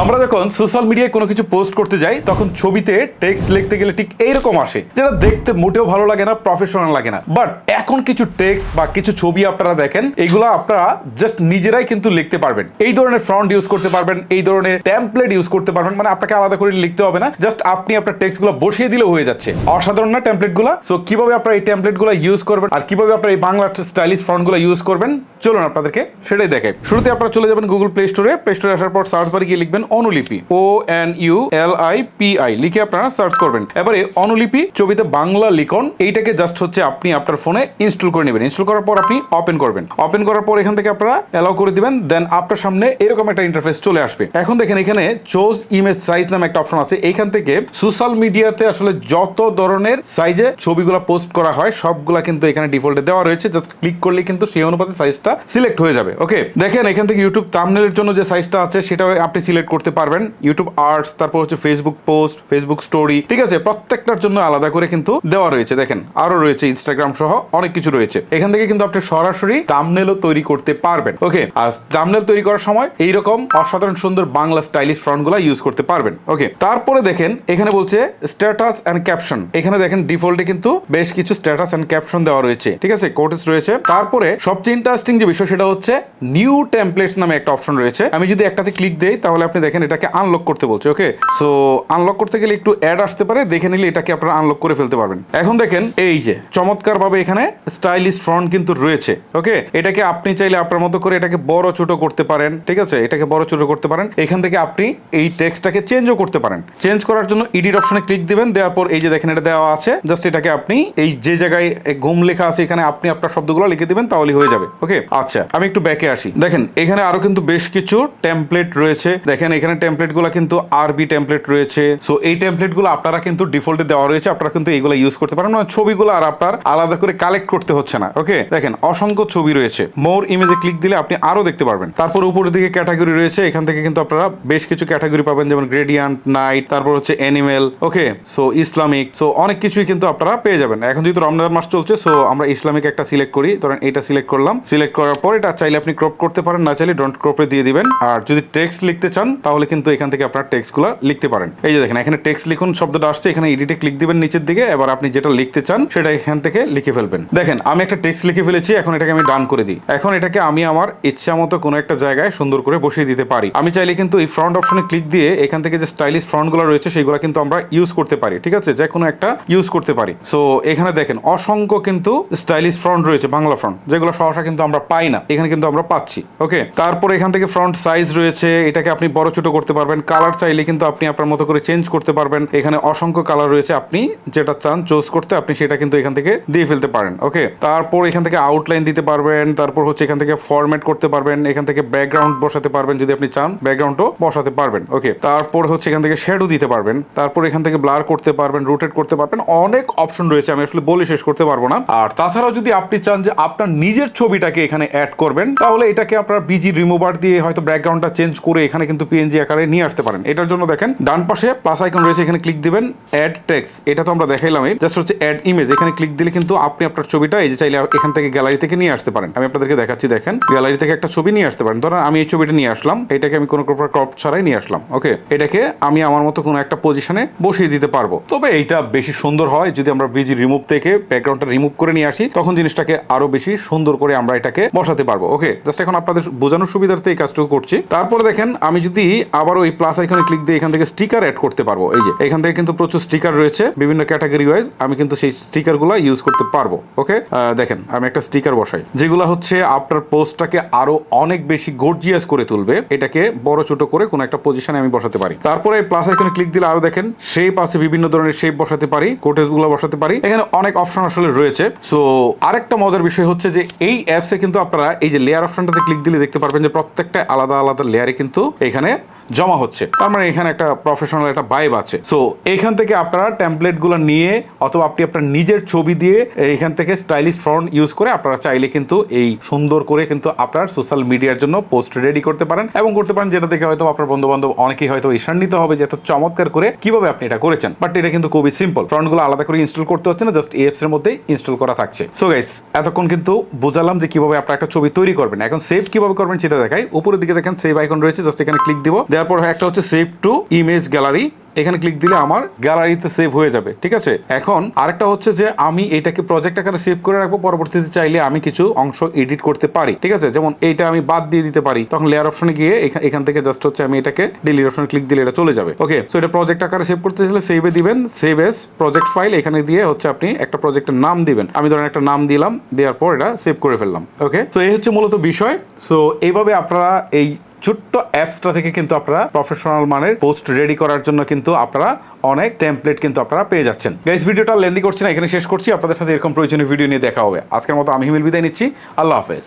আমরা যখন সোশ্যাল মিডিয়ায় কোনো কিছু পোস্ট করতে যাই, তখন ছবিতে টেক্সট লিখতে গেলে ঠিক এইরকম আসে, যেটা দেখতে মোটেও ভালো লাগে না প্রফেশনাল লাগে না। বাট এখন কিছু টেক্সট বা কিছু ছবি আপনারা দেখেন, এগুলো আপনারা জাস্ট নিজেরাই কিন্তু লিখতে পারবেন। এই ধরনের ফ্রন্ট ইউজ করতে পারবেন, এই ধরনের টেমপ্লেট ইউজ করতে পারবেন মানে আপনাকে আলাদা করে লিখতে হবে না জাস্ট আপনি আপনার টেক্সটগুলো বসিয়ে দিলেও হয়ে যাচ্ছে। অসাধারণ না টেমপ্লেটগুলো? সো কীভাবে আপনারা এই টেমপ্লেটগুলো ইউজ করবেন আর কীভাবে আপনারা এই বাংলা স্টাইলিশ ফ্রন্টগুলো ইউজ করবেন? চলুন আপনাদেরকে সেটাই দেখাই। শুরুতে আপনারা চলে যাবেন গুগল প্লে স্টোরে প্লে স্টোরে আসার পর সার্চ বারে গিয়ে লিখবেন অনুলিপি O N U L I P I লিখে আপনারা সার্চ করবেন। এবারে অনুলিপি, ছবিতে বাংলা লিখন, এইটাকে জাস্ট হচ্ছে আপনি আপনার ফোনে ইনস্টল করে নেবেন। ইনস্টল করার পর আপনি ওপেন করবেন। ওপেন করার পর এখান থেকে আপনারা অ্যালাউ করে দিবেন দেন আপনার সামনে এরকম একটা ইন্টারফেস চলে আসবে। এখন দেখেন এখানে চোজ ইমেজ সাইজ নামে একটা অপশন আছে। এইখান থেকে সোশ্যাল মিডিয়াতে আসলে যত ধরনের সাইজে ছবিগুলো পোস্ট করা হয়, সবগুলা কিন্তু এখানে ডিফল্টে দেওয়া রয়েছে। জাস্ট ক্লিক করলে কিন্তু সেই অনুপাতে সাইজটা সিলেক্ট হয়ে যাবে। ওকে দেখেন এখান থেকে ইউটিউব থাম্বনেলের জন্য যে সাইজটা আছে, সেটাও আপনি সিলেক্ট করতে পারবেন। ইউটিউব আর্টস তারপর হচ্ছে ফেসবুক পোস্ট ফেসবুক স্টোরি ঠিক আছে? প্রত্যেকটার জন্য আলাদা করে কিন্তু দেওয়া রয়েছে। দেখেন, আরও রয়েছে ইনস্টাগ্রাম সহ অনেক কিছু রয়েছে। এখান থেকে কিন্তু আপনি সরাসরি থাম্বনেলও তৈরি করতে পারবেন। ওকে আর থাম্বনেল তৈরি করার সময় এইরকম অসাধারণ সুন্দর বাংলা স্টাইলিশ ফ্রন্ট ফ্রন্টগুলো ইউজ করতে পারবেন। ওকে তারপরে দেখেন, এখানে বলছে স্ট্যাটাস এন্ড ক্যাপশন এখানে দেখেন ডিফল্টে কিন্তু বেশ কিছু স্ট্যাটাস এন্ড ক্যাপশন দেওয়া রয়েছে। ঠিক আছে? কোটেস রয়েছে। তারপরে সবচেয়ে ইন্টারেস্টিং যে বিষয় সেটা হচ্ছে নিউ টেমপ্লেটস নামে একটা অপশন রয়েছে। আমি যদি একটাতে ক্লিক দেই, তাহলে আপনি দেখেন এটাকে আনলক করতে বলছে ওকে সো আনলক করতে গেলে একটু অ্যাড আসতে পারে, দেখে নিলে এটাকে আপনারা আনলক করে ফেলতে পারবেন। এখন দেখেন, এই যে চমৎকার ভাবে এখানে স্টাইলিশ ফ্রন্ট কিন্তু রয়েছে ওকে এটাকে আপনি চাইলে আপনার মতো করে এটাকে বড় ছোট করতে পারেন, ঠিক আছে? এটাকে বড় ছোট করতে পারেন। এখান থেকে আপনি এই টেক্সটটাকে চেঞ্জও করতে পারেন। চেঞ্জ করার জন্য এডিট অপশনে ক্লিক দিবেন, দেওয়ার পর এই যে দেখেন এটা দেওয়া আছে জাস্ট এটাকে আপনি এই যে জায়গায় ঘুম লেখা আছে এখানে আপনি আপনার শব্দগুলো লিখে দিবেন তাহলে হয়ে যাবে ওকে আচ্ছা আমি একটু ব্যাকে আসি। দেখেন, এখানে আরও কিন্তু বেশ কিছু টেমপ্লেট রয়েছে। দেখেন এখানে টেমপ্লেটগুলো কিন্তু আরবি টেমপ্লেট রয়েছে। সো এই টেমপ্লেটগুলো আপনারা কিন্তু ডিফল্টে দেওয়া রয়েছে। আপনারা কিন্তু এইগুলো ইউজ করতে পারেন। মানে ছবিগুলো আর আপনার আলাদা করে কালেক্ট করতে হচ্ছে না। ওকে দেখেন, অসংখ্য ছবি রয়েছে। মোর ইমেজে ক্লিক দিলে আপনি আরও দেখতে পারবেন। তারপর উপরের দিকে ক্যাটাগরি রয়েছে। এখান থেকে কিন্তু আপনারা বেশ কিছু ক্যাটাগরি পাবেন। যেমন গ্রেডিয়ান্ট নাইট তারপর হচ্ছে animal okay so Islamic so অনেক কিছুই কিন্তু আপনারা পেয়ে যাবেন। এখন যেহেতু রমজান মাস চলছে সো আমরা ইসলামিক একটা সিলেক্ট করি। ধরেন, এটা সিলেক্ট করলাম। সিলেক্ট করার পর এটা চাইলে আপনি ক্রপ করতে পারেন। না চাইলে ডন্ট ক্রপে দিয়ে দিবেন। আর যদি টেক্সট লিখতে চান তাহলে কিন্তু এখান থেকে আপনার টেক্সটগুলো লিখতে পারেন। এই যে দেখেন, এখানে টেক্সট লিখুন, শব্দটা আসছে, এখানে এডিটে ক্লিক দিবেন নিচের দিকে, এবার আপনি যেটা লিখতে চান সেটা এখান থেকে লিখে ফেলবেন। দেখেন, আমি একটা টেক্সট লিখে ফেলেছি, এখন এটাকে আমি ডান করে দিই। এখন এটাকে আমি আমার ইচ্ছা মতো কোনো একটা জায়গায় সুন্দর করে বসিয়ে দিতে পারি। আমি চাইলে কিন্তু এই ফ্রন্ট অপশনে ক্লিক দিয়ে এখান থেকে যে স্টাইলিশ ফ্রন্টগুলো রয়েছে, সেগুলো কিন্তু আমরা ইউজ করতে পারি, ঠিক আছে? যে কোনো একটা ইউজ করতে পারি। সো এখানে দেখেন, অসংখ্য কিন্তু স্টাইলিশ ফ্রন্ট রয়েছে, বাংলা ফ্রন্ট যেগুলো সহসা কিন্তু আমরা পাই না। এখানে কিন্তু আমরা পাচ্ছি ওকে তারপর এখান থেকে ফ্রন্ট সাইজ রয়েছে, এটাকে আপনি বড় ছোট করতে পারবেন। কালার চাইলে কিন্তু আপনি আপনার মতো করে চেঞ্জ করতে পারবেন। এখানে অসংখ্য কালার রয়েছে। আপনি যেটা চান চুজ করতে আপনি সেটা কিন্তু এখান থেকে দিয়ে ফেলতে পারেন। ওকে তারপর এখান থেকে আউটলাইন দিতে পারবেন। তারপর হচ্ছে এখান থেকে ফরম্যাট করতে পারবেন। এখান থেকে ব্যাকগ্রাউন্ড বসাতে পারবেন যদি আপনি চান। ব্যাকগ্রাউন্ডও বসাতে পারবেন। ওকে তারপর হচ্ছে এখান থেকে শ্যাডো দিতে পারবেন। তারপর এখান থেকে ব্লার করতে পারবেন রোটেট করতে পারবেন। অনেক অপশন রয়েছে। আমি আসলে বলে শেষ করতে পারব না। আর তাছাড়াও যদি আপনি চান যে আপনার নিজের ছবিটাকে এখানে অ্যাড করবেন, তাহলে এটাকে আপনার বিজি রিমুভার দিয়ে হয়তো ব্যাকগ্রাউন্ডটা চেঞ্জ করে এখানে কিন্তু পিএনজি আকারে নিয়ে আসতে পারেন। এটার জন্য দেখেন, ডান পাশে প্লাস আইকন রয়েছে, এখানে ক্লিক দিবেন অ্যাড টেক্স এটা তো আমরা দেখাইলাম জাস্ট হচ্ছে অ্যাড ইমেজ এখানে ক্লিক দিলে কিন্তু আপনি আপনার ছবিটা এই যে চাইলে এখান থেকে গ্যালারি থেকে নিয়ে আসতে পারেন। আমি আপনাদেরকে দেখাচ্ছি, দেখেন গ্যালারি থেকে একটা ছবি নিয়ে আসতে পারেন। ধরেন আমি এই ছবিটা নিয়ে আসলাম, এটাকে আমি কোনো প্রকার ক্রপ ছাড়াই নিয়ে আসলাম ওকে এটাকে আমি আমার মতো কোনো একটা পজিশনে বসিয়ে দিতে পারব। তবে এইটা বেশি সুন্দর হয়, যদি আমরা বিজি রিমুভ থেকে ব্যাকগ্রাউন্ডটা রিমুভ করে নিয়ে আসি, তখন জিনিসটাকে আরও বেশি সুন্দর করে আমরা এটাকে বসাতে পারব ওকে জাস্ট এখন আপনাদের বোঝানোর সুবিধার্থে এই কাজটুকু করছি। তারপরে দেখেন, আমি যদি আবার ওই প্লাস আইকনে ক্লিক দিয়ে এখান থেকে স্টিকার অ্যাড করতে পারব, এই যে, এখান থেকে কিন্তু প্রচুর স্টিকার রয়েছে, বিভিন্ন ক্যাটাগরি ওয়াইজ আমি কিন্তু সেই স্টিকারগুলো ইউজ করতে পারব ওকে দেখেন, আমি একটা স্টিকার বসাই, যেগুলো হচ্ছে আপনার পোস্টটাকে আরও অনেক বেশি গর্জিয়াস করে তুলবে, এটাকে বড় ছোট করে কোনো একটা পজিশনে আমি বসাতে পারি। তারপরে প্লাস আইকনে ক্লিক দিলে আরও দেখেন শেপ আছে, বিভিন্ন ধরনের শেপ বসাতে পারি কোটেসগুলো বসাতে পারি, এখানে অনেক অপশন আসলে রয়েছে। সো আরেকটা মজার বিষয় হচ্ছে যে এই অ্যাপসে কিন্তু আপনারা এই যে লেয়ার অপশনটাতে ক্লিক দিলে দেখতে পারবেন যে প্রত্যেকটা আলাদা আলাদা লেয়ারে কিন্তু এখানে né? জমা হচ্ছে। তার মানে এখানে একটা প্রফেশনাল একটা ভাইব আছে। সো এখান থেকে আপনারা টেমপ্লেটগুলো নিয়ে অথবা আপনি আপনার নিজের ছবি দিয়ে এখান থেকে স্টাইলিশ ফ্রন্ট ইউজ করে আপনারা চাইলে কিন্তু এই সুন্দর করে কিন্তু আপনার সোশ্যাল মিডিয়ার জন্য পোস্ট রেডি করতে পারেন এবং করতে পারেন যেটা দেখে হয়তো আপনার বন্ধু বান্ধব অনেকেই হয়তো ঈশান্বিত হবে যে এত চমৎকার করে কীভাবে আপনি এটা করেছেন। বাট এটা কিন্তু খুবই সিম্পল ফ্রন্টগুলো আলাদা করে ইনস্টল করতে হচ্ছে না জাস্ট এপস এর মধ্যেই ইনস্টল করা থাকছে। সো গাইস এতক্ষণ কিন্তু বুঝালাম যে কীভাবে আপনার একটা ছবি তৈরি করবেন। এখন সেভ কীভাবে করবেন সেটা দেখাই। উপরের দিকে দেখেন সেভ আইকন রয়েছে জাস্ট এখানে ক্লিক দিব। দেওয়ার পর একটা হচ্ছে সেভ টু ইমেজ গ্যালারি এখানে ক্লিক দিলে আমার গ্যালারিতে সেভ হয়ে যাবে, ঠিক আছে? এখন আরেকটা হচ্ছে যে আমি এটাকে প্রজেক্ট আকারে সেভ করে রাখব, পরবর্তীতে চাইলে আমি কিছু অংশ এডিট করতে পারি, ঠিক আছে? যেমন এইটা আমি বাদ দিয়ে দিতে পারি। তখন লেয়ার অপশনে গিয়ে এখা- এখান থেকে জাস্ট হচ্ছে আমি এটাকে ডিলিট অপশনে ক্লিক দিলে এটা চলে যাবে। ওকে সো এটা প্রজেক্ট আকারে সেভ করতে চাইলে সেভে দিবেন সেভ এস প্রজেক্ট ফাইল এখানে দিয়ে হচ্ছে আপনি একটা প্রজেক্টের নাম দিবেন। আমি ধরেন একটা নাম দিলাম, দেওয়ার পর এটা সেভ করে ফেললাম। ওকে তো এই হচ্ছে মূলত বিষয়। সো এইভাবে আপনারা এই ছোট্ট অ্যাপসটা থেকে কিন্তু আপনারা প্রফেশনাল মানের পোস্ট রেডি করার জন্য কিন্তু আপনারা অনেক টেমপ্লেট কিন্তু আপনারা পেয়ে যাচ্ছেন। গাইস ভিডিওটা লেন্দি করছি না, এখানে শেষ করছি। আপনাদের সাথে এরকম প্রয়োজনীয় ভিডিও নিয়ে দেখা হবে। আজকের মতো আমি হিমেল বিদায় নিচ্ছি। আল্লাহ হাফেজ।